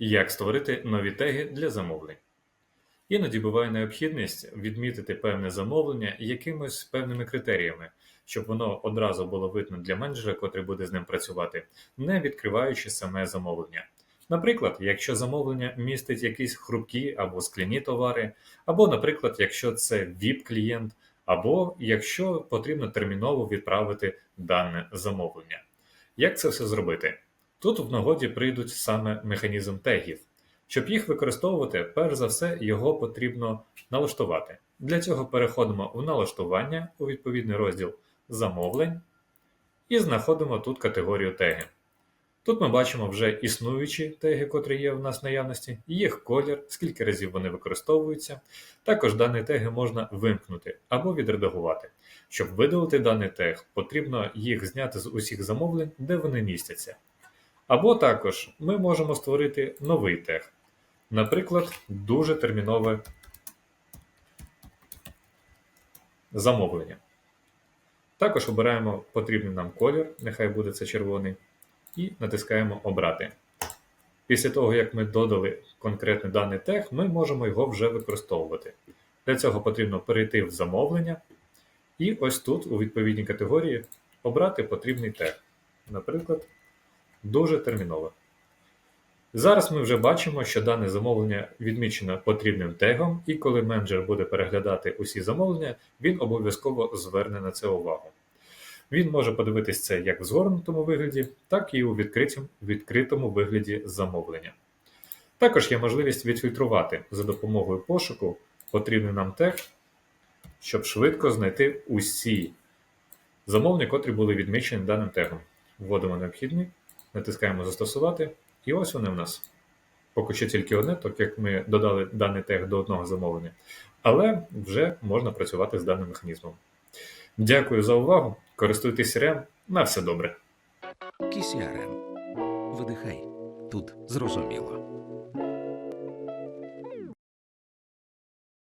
Як створити нові теги для замовлень? Іноді буває необхідність відмітити певне замовлення якимось певними критеріями, щоб воно одразу було видно для менеджера, котрий буде з ним працювати, не відкриваючи саме замовлення. Наприклад, якщо замовлення містить якісь хрупкі або скляні товари, або, наприклад, якщо це VIP-клієнт, або якщо потрібно терміново відправити дане замовлення. Як це все зробити? Тут в нагоді прийдуть саме механізм тегів. Щоб їх використовувати, перш за все, його потрібно налаштувати. Для цього переходимо в налаштування у відповідний розділ замовлень і знаходимо тут категорію теги. Тут ми бачимо вже існуючі теги, котрі є в нас в наявності, їх колір, скільки разів вони використовуються. Також дані теги можна вимкнути або відредагувати. Щоб видалити даний тег, потрібно їх зняти з усіх замовлень, де вони містяться. Або також ми можемо створити новий тег. Наприклад, дуже термінове замовлення. Також обираємо потрібний нам колір, нехай буде це червоний, і натискаємо Обрати. Після того, як ми додали конкретний даний тег, ми можемо його вже використовувати. Для цього потрібно перейти в замовлення і ось тут, у відповідній категорії, обрати потрібний тег. Наприклад, дуже термінове. Зараз ми вже бачимо, що дане замовлення відмічено потрібним тегом, і коли менеджер буде переглядати усі замовлення, він обов'язково зверне на це увагу. Він може подивитись це як в згорнутому вигляді, так і у відкритому вигляді замовлення. Також є можливість відфільтрувати за допомогою пошуку потрібний нам тег, щоб швидко знайти усі замовлення, котрі були відмічені даним тегом. Вводимо необхідний, натискаємо Застосувати, і ось вони в нас. Поки що тільки одне, так як ми додали даний тег до одного замовлення, але вже можна працювати з даним механізмом. Дякую за увагу. Користуйтесь рем. На все добре. Кісярем. Видихай. Тут зрозуміло.